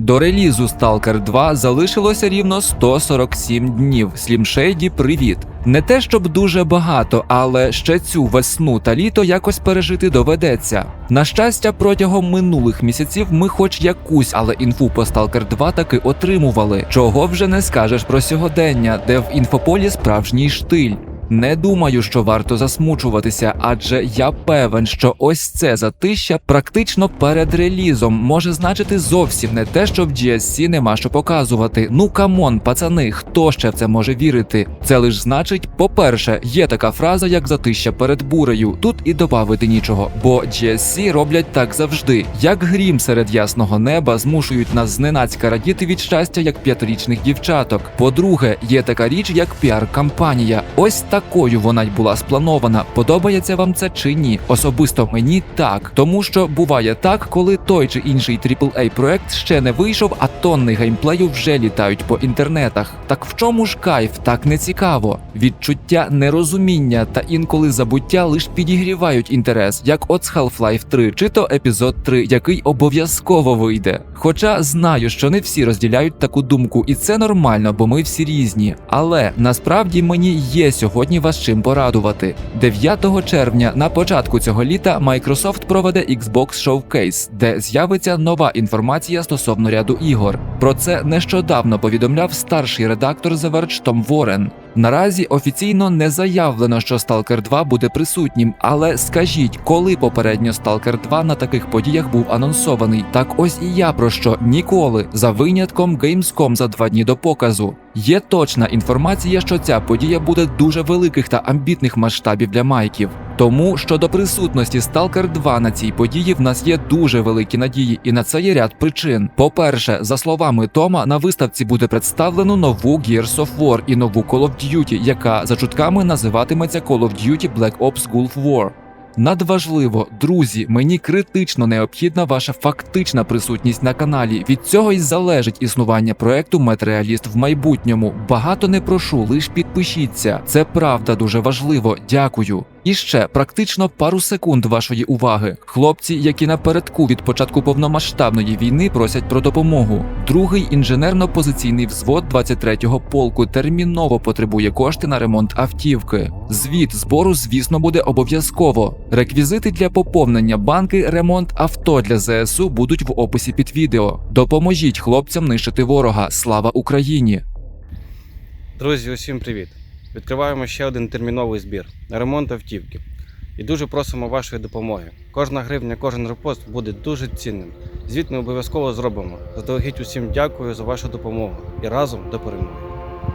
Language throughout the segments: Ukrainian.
До релізу Stalker 2 залишилося рівно 147 днів. Shady, привіт. Не те щоб дуже багато, але ще цю весну та літо якось пережити доведеться. На щастя, протягом минулих місяців ми хоч якусь, але інфу по Stalker 2 таки отримували. Чого вже не скажеш про сьогодення, де в інфополі справжній штиль. Не думаю, що варто засмучуватися, адже я певен, що ось це затища практично перед релізом може значити зовсім не те, що в GSC нема що показувати. Ну камон, пацани, хто ще в це може вірити? Це лиш значить, по-перше, є така фраза, як затища перед бурею. Тут і добавити нічого, бо GSC роблять так завжди, як грім серед ясного неба змушують нас зненацька радіти від щастя, як п'ятирічних дівчаток. По-друге, є така річ, як піар-кампанія. Ось такою вона й була спланована. Подобається вам це чи ні? Особисто мені так, тому що буває так, коли той чи інший AAA проект ще не вийшов, а тонни геймплею вже літають по інтернетах. Так в чому ж кайф? Так не цікаво. Відчуття нерозуміння та інколи забуття лиш підігрівають інтерес, як от з Half-Life 3 чи то епізод 3, який обов'язково вийде. Хоча знаю, що не всі розділяють таку думку, і це нормально, бо ми всі різні. Але насправді мені є сьогодні вас чим порадувати. 9 червня на початку цього літа Microsoft проведе Xbox Showcase, де з'явиться нова інформація стосовно ряду ігор. Про це нещодавно повідомляв старший редактор The Verge Том Ворен. Наразі офіційно не заявлено, що Stalker 2 буде присутнім, але скажіть, коли попередньо Stalker 2 на таких подіях був анонсований? Так ось і я про що ніколи за винятком Gamescom за два дні до показу. Є точна інформація, що ця подія буде дуже великих та амбітних масштабів для майків. Тому щодо присутності Stalker 2 на цій події в нас є дуже великі надії, і на це є ряд причин. По-перше, за словами Тома, на виставці буде представлено нову Gears of War і нову Call of Duty, яка за чутками називатиметься Call of Duty Black Ops Gulf War. Надважливо, друзі, мені критично необхідна ваша фактична присутність на каналі. Від цього й залежить існування проекту Метреаліст в майбутньому. Багато не прошу, лиш підпишіться. Це правда дуже важливо. Дякую. І ще практично пару секунд вашої уваги. Хлопці, які напередку від початку повномасштабної війни просять про допомогу. Другий інженерно-позиційний взвод 23-го полку терміново потребує кошти на ремонт автівки. Звіт збору, звісно, буде обов'язково. Реквізити для поповнення банки, ремонт авто для ЗСУ будуть в описі під відео. Допоможіть хлопцям нищити ворога. Слава Україні! Друзі, усім привіт! Відкриваємо ще один терміновий збір на ремонт автівки. І дуже просимо вашої допомоги. Кожна гривня, кожен репост буде дуже цінним. Звіт ми обов'язково зробимо. Заздалегідь усім дякую за вашу допомогу і разом до перемоги.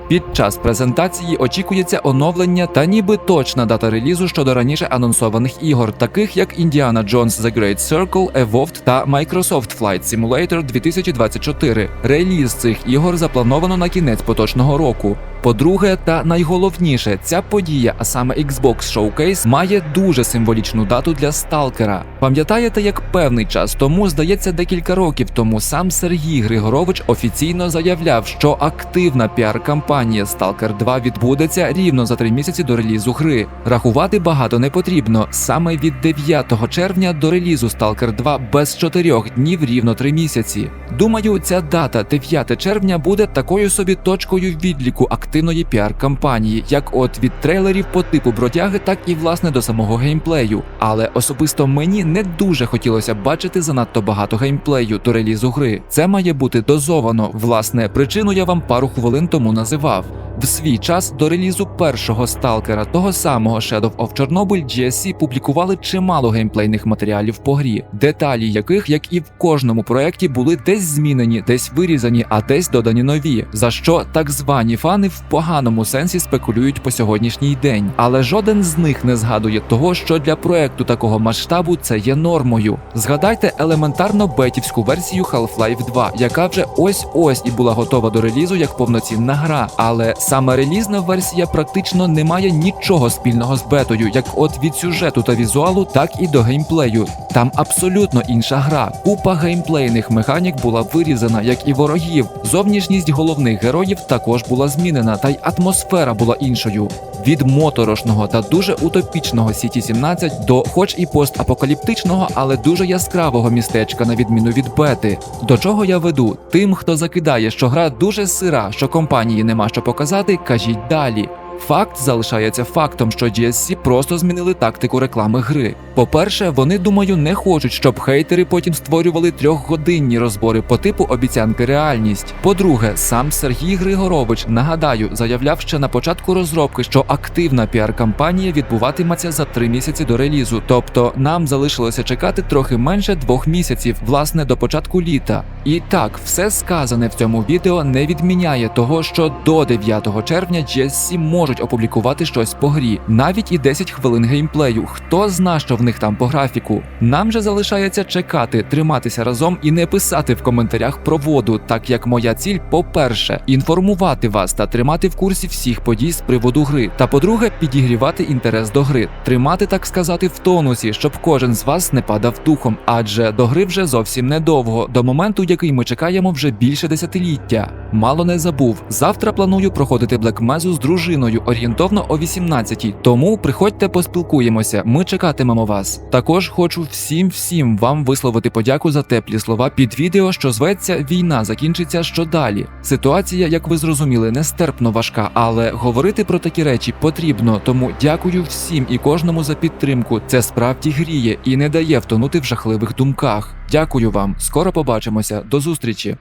Під час презентації очікується оновлення та ніби точна дата релізу щодо раніше анонсованих ігор, таких як Indiana Jones The Great Circle, Evolved та Microsoft Flight Simulator 2024. Реліз цих ігор заплановано на кінець поточного року. По-друге, та найголовніше, ця подія, а саме Xbox Showcase, має дуже символічну дату для сталкера. Пам'ятаєте, як певний час тому, здається, декілька років тому сам Сергій Григорович офіційно заявляв, що активна піар-кампанія Stalker 2 відбудеться рівно за три місяці до релізу гри. Рахувати багато не потрібно. Саме від 9 червня до релізу Stalker 2 без чотирьох днів рівно три місяці. Думаю, ця дата 9 червня буде такою собі точкою відліку активної піар-кампанії, як от від трейлерів по типу бродяги, так і власне до самого геймплею. Але особисто мені не дуже хотілося бачити занадто багато геймплею до релізу гри. Це має бути дозовано. Власне, причину я вам пару хвилин тому називав. В свій час до релізу першого сталкера, того самого Shadow of Chernobyl, GSC публікували чимало геймплейних матеріалів по грі, деталі яких, як і в кожному проєкті, були десь змінені, десь вирізані, а десь додані нові. За що так звані фани в поганому сенсі спекулюють по сьогоднішній день. Але жоден з них не згадує того, що для проекту такого масштабу це є нормою. Згадайте елементарно бетівську версію Half-Life 2, яка вже ось ось і була готова до релізу як повноцінна гра. Але саме релізна версія практично не має нічого спільного з бетою, як от від сюжету та візуалу, так і до геймплею. Там абсолютно інша гра. Купа геймплейних механік була вирізана, як і ворогів. Зовнішність головних героїв також була змінена, та й атмосфера була іншою. Від моторошного та дуже утопічного Сіті 17 до, хоч і постапокаліптичного, але дуже яскравого містечка, на відміну від бети. До чого я веду? Тим, хто закидає, що гра дуже сира, що компанії нема що показати, кажіть далі. Факт залишається фактом, що GSC просто змінили тактику реклами гри. По-перше, вони думаю не хочуть, щоб хейтери потім створювали трьохгодинні розбори по типу обіцянки реальність. По-друге, сам Сергій Григорович, нагадаю, заявляв ще на початку розробки, що активна піар-кампанія відбуватиметься за три місяці до релізу. Тобто нам залишилося чекати трохи менше двох місяців, власне, до початку літа. І так, все сказане в цьому відео не відміняє того, що до 9 червня GSC можуть опублікувати щось по грі, навіть і 10 хвилин геймплею. Хто зна, що в них там по графіку. Нам же залишається чекати, триматися разом і не писати в коментарях про воду, так як моя ціль, по-перше, інформувати вас та тримати в курсі всіх подій з приводу гри. Та по-друге, підігрівати інтерес до гри, тримати, так сказати, в тонусі, щоб кожен з вас не падав духом, адже до гри вже зовсім недовго, до моменту, який ми чекаємо вже більше десятиліття. Мало не забув. Завтра планую проходити Блекмезу з дружиною орієнтовно о 18-й. Тому приходьте, поспілкуємося. Ми чекатимемо вас. Також хочу всім всім вам висловити подяку за теплі слова під відео, що зветься Війна закінчиться що далі. Ситуація, як ви зрозуміли, нестерпно важка, але говорити про такі речі потрібно. Тому дякую всім і кожному за підтримку. Це справді гріє і не дає втонути в жахливих думках. Дякую вам. Скоро побачимося. До зустрічі.